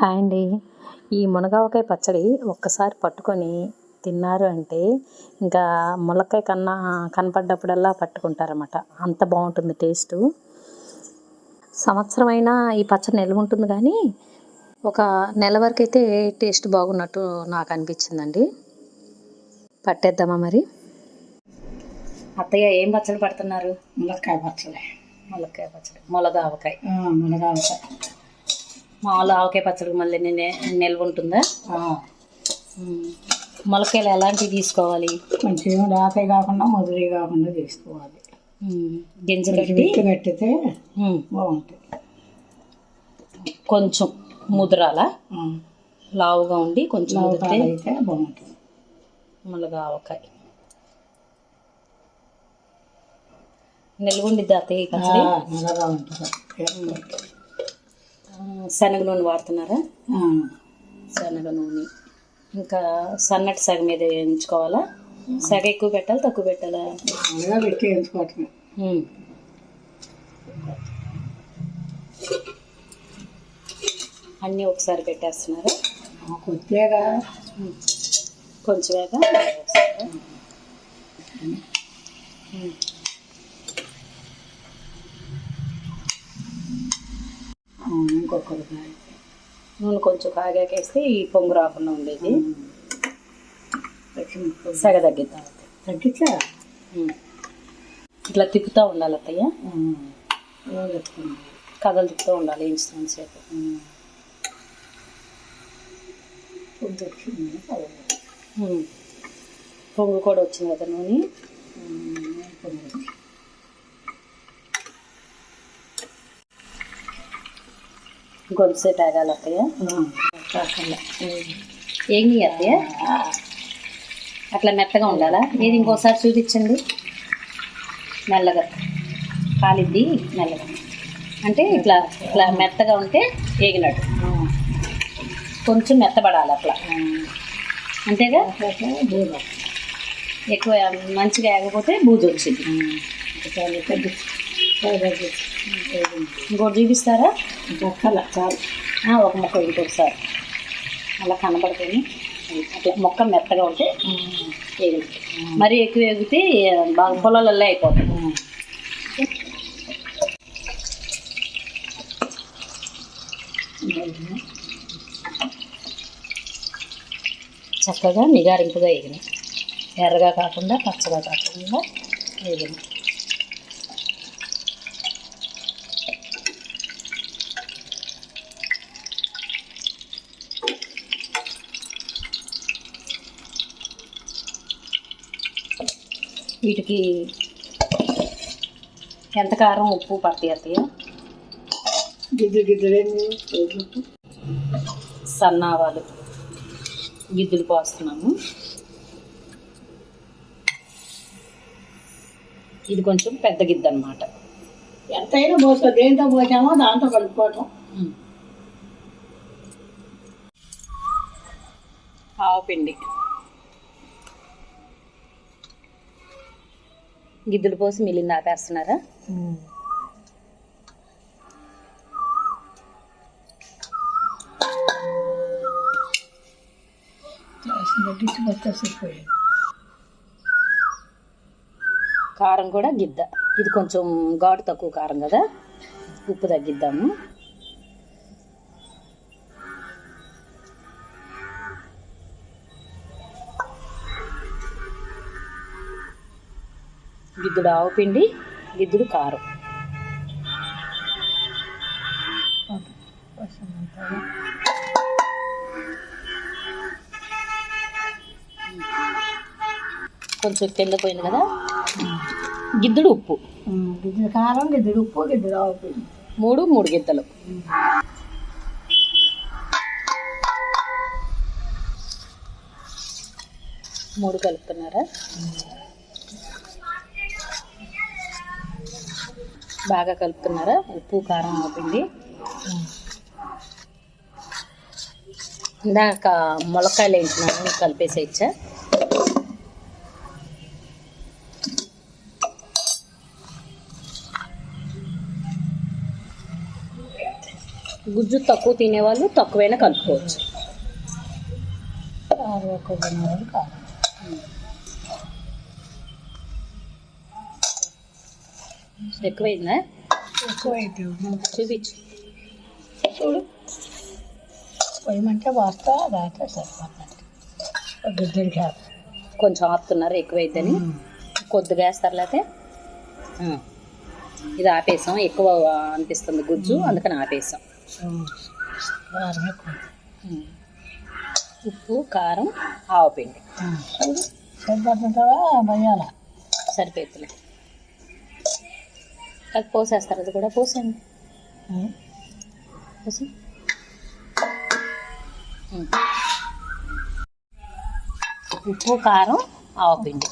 Hi అండి. ఈ మునగావకాయ పచ్చడి ఒక్కసారి పట్టుకొని తిన్నారు అంటే ఇంకా ములక్కాయ కన్నా కనపడ్డప్పుడల్లా పట్టుకుంటారన్నమాట. అంత బాగుంటుంది టేస్ట్. సంవత్సరం అయినా ఈ పచ్చడి నిల్వ ఉంటుంది కానీ ఒక నెల వరకు అయితే టేస్ట్ బాగున్నట్టు నాకు అనిపించిందండి. పట్టేద్దామా మరి? అత్తయ్య ఏం పచ్చడి పడుతున్నారు? ములక్కాయ పచ్చడి. ములక్కాయ పచ్చడి. ములగ ఆవకాయ మునగావకాయ మామూలు ఆవకాయ పచ్చడి మళ్ళీ నిల్వ ఉంటుందా. మొలకాయలు ఎలాంటివి తీసుకోవాలి? కొంచెం రాతే కాకుండా ముదిరి కాకుండా తీసుకోవాలి. మ్మ్. గింజ కొంచెం కట్టి కట్టితే. బాగుంటుంది కొంచెం ముద్రాల? లావుగా ఉండి కొంచెం అయితే బాగుంటుంది. ములగ ఆవకాయ. నిల్వ ఉండిద్ది అత్తయ్య నల్లగా ఉంటుంది శనగ నూనె వాడుతున్నారా? శనగ నూనె. ఇంకా సన్నటి సగ మీద వేయించుకోవాలా? సగ ఎక్కువ పెట్టాలి తక్కువ పెట్టాలా? పెట్టి మ్మ్. అన్నీ ఒకసారి పెట్టేస్తున్నారా? కొద్దిగా కొంచెం ఇంకొకరికాయ నూనె కొంచెం కాగాకేస్తే ఈ పొంగు రాకుండా ఉండేది. సగ తగ్గిద్దాం. తగ్గించా ఉమ్. ఇట్లా తిప్పుతూ ఉండాలి అత్తయ్య. కథలు తిప్పుతూ ఉండాలి ఇన్స్టెంట్ సేపు. పొంగు కూడా వచ్చింది కదా నూనె. కొంచెంసేపు ఆగాలి అత్తయ్య. ఏంటి అత్తయ్య? అట్లా మెత్తగా ఉండాలా? ఏది ఇంకోసారి చూపించండి. మెల్లగా. కాలిద్ది మెల్లగా. అంటే ఇట్లా ఇట్లా మెత్తగా ఉంటే ఏగినట్టు. కొంచెం మెత్తబడాలి అట్లా. అంతేగా? ఎక్కువ మంచిగా ఆగకపోతే బూజు వచ్చింది. ఇంకోటి చూపిస్తారా? దక్కల చాలు. ఒక మొక్క ఇంకొకసారి అలా కనబడితేనే అట్లా మొక్క మెత్తగా ఉంటే మరి ఎక్కువ ఎగితే బాగా పొలాలలో అయిపోతుంది చక్కగా నిగారింపుగా ఎగినాయి ఎర్రగా కాకుండా పచ్చగా కాకుండా ఎగినాయి వీటికి ఎంత కారం ఉప్పు పడతాయి అత్తయ్య గిద్దరు గిద్దరేంది సన్నావాలు గిద్దులు పోస్తున్నాము. ఇది కొంచెం పెద్ద గిద్ద అనమాట ఎంతైనా పోసుకో దేంతో పోసామో దాంతో కలుపుకోవటం. ఆవు పిండి. గిద్దులు పోసి మిల్లింది ఆపేస్తున్నారా? కారం కూడా గిద్ద. ఇది కొంచెం ఘాటు తక్కువ కారం కదా? ఉప్పు తగ్గిద్దాము. గిద్దుడు ఆవు పిండి గిద్దుడు కారం. కొంచెం కింద పోయింది కదా? గిద్దుడు ఉప్పు. గిద్దరు కారం గిద్దరు ఉప్పు గిద్దరు ఆవు పిండి. మూడు మూడు గిద్దలు. మూడు కలుపుతున్నారా? బాగా కలుపుతున్నారా? ఉప్పు కారం ఆపింది ఇందాక మొలకాయలు వేయించినాను కలిపేసేయచ్చా గుజ్జు తక్కువ తినేవాళ్ళు తక్కువైనా కలుపుకోవచ్చు. కారం కారం ఎక్కువైందా చూపించు. చూడు. పోయమంటే వస్తా దాంట్లో సరిపోతుంది. గిద్దరికి కొంచెం ఆపుతున్నారు ఎక్కువైద్దని కొద్దిగా వేస్తారు లేకపోతే ఆ. ఇది ఆపేసాం. ఎక్కువ అనిపిస్తుంది గుజ్జు అందుకని ఆపేసాం. ఉప్పు కారం ఆవపిండి సరిపోతుంటావా భయాల సరిపోతులే అది పోసేస్తారు అది కూడా పోసేయండి పోసి. ఉప్పు కారం ఆవపిండి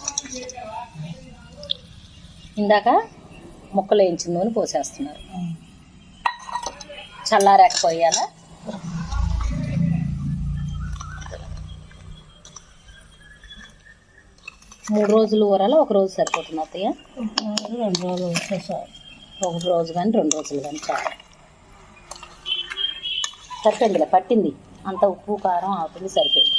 ఇందాక ముక్కలు వేయించిన నూనె పోసేస్తున్నారు చల్లారాక పోయాలా మూడు రోజులు ఊరాల? ఒక రోజు సరిపోతుంది అత్తయ్య? రెండు రోజులు వచ్చేసారు ఒక రోజు కానీ రెండు రోజులు కానీ చాలు. సరిపోయిందిలే పట్టింది. అంత ఉప్పు కారం ఆపింది సరిపోయింది.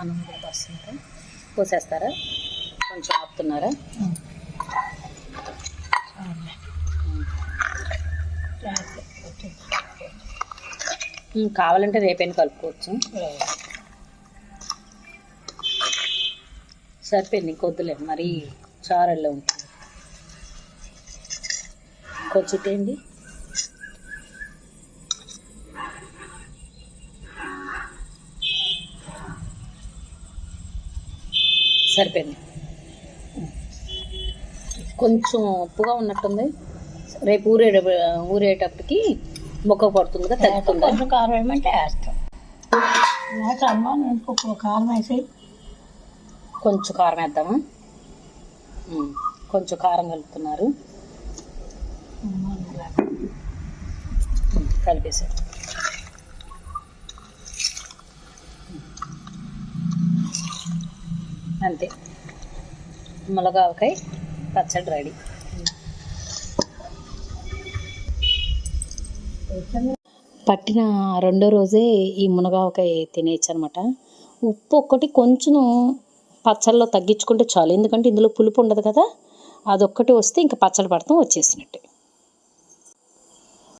అన్నం కూడా వస్తుంది పోసేస్తారా? కొంచెం ఆపుతున్నారా? కావాలంటే రేపైనా కలుపుకోవచ్చు? సరిపోయింది ఇంకొద్దులే మరి చారల్లో ఉంటుంది. కొంచెం ఇటేయండి సరిపోయింది. కొంచెం ఉప్పుగా ఉన్నట్టుంది. రేపు ఊరే ఊరేటప్పటికి మొక్క పడుతుందిగా తగ్గుతుందా కొంచెం కారం వేయమంటే వేస్తాం. కారం వేసి కొంచెం కారం వేద్దామా? కొంచెం కారం కలుపుతున్నారు. ఉమ్, కలిపేసారు అంతే. మునగావకాయ పచ్చడి రెడీ. పట్టిన రెండో రోజే ఈ మునగావకాయ తినేయచ్చు అనమాట ఉప్పు ఒక్కటి కొంచెం పచ్చళ్ళలో తగ్గించుకుంటే చాలు. ఎందుకంటే ఇందులో పులుపు ఉండదు కదా. అదొక్కటి వస్తే ఇంకా పచ్చడి పడతాం వచ్చేసినట్టే.